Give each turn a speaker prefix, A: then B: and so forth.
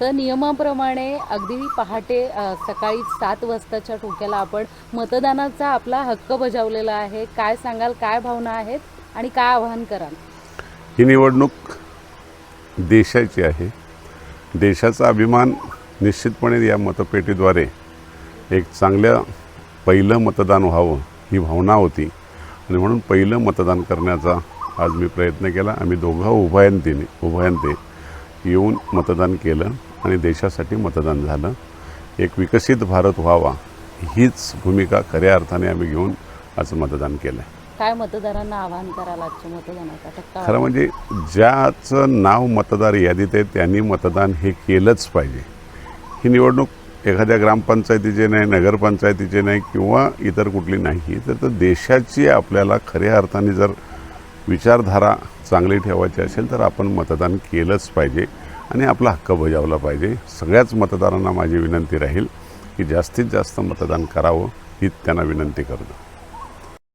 A: तर नियमाप्रमाणे अगदी पहाटे सकाळी सात वाजताच्या ठोक्याला आपण मतदानाचा आपला हक्क बजावलेला आहे. काय सांगाल काय भावना आहेत आणि काय आवाहन कराल?
B: ही निवडणूक देशाची आहे. देशाचा अभिमान निश्चितपणे या मतपेटीद्वारे एक चांगल्या पहिलं मतदान व्हावं ही भावना होती. आणि म्हणून पहिलं मतदान करण्याचा आज मी प्रयत्न केला. आम्ही दोघं उभयंतीने उभयंते येऊन मतदान केलं आणि देशासाठी मतदान झालं. एक विकसित भारत व्हावा हीच भूमिका खऱ्या अर्थाने आम्ही घेऊन आज मतदान केलं आहे
A: काय मतदारांना आवाहन कराल आजच्या मतदानाचा?
B: खरं म्हणजे ज्याचं नाव मतदार यादीत आहे त्यांनी मतदान हे केलंच पाहिजे. ही निवडणूक एखाद्या ग्रामपंचायतीचे नाही नगरपंचायतीचे नाही किंवा इतर कुठली नाही तर तर देशाची आपल्याला खऱ्या अर्थाने जर विचारधारा चांगली ठेवायची असेल तर आपण मतदान केलंच पाहिजे आणि आपला हक्क बजावला पाहिजे. सगळ्याच मतदारांना माझी विनंती राहील की जास्तीत जास्त मतदान करावं ही त्यांना विनंती करतो.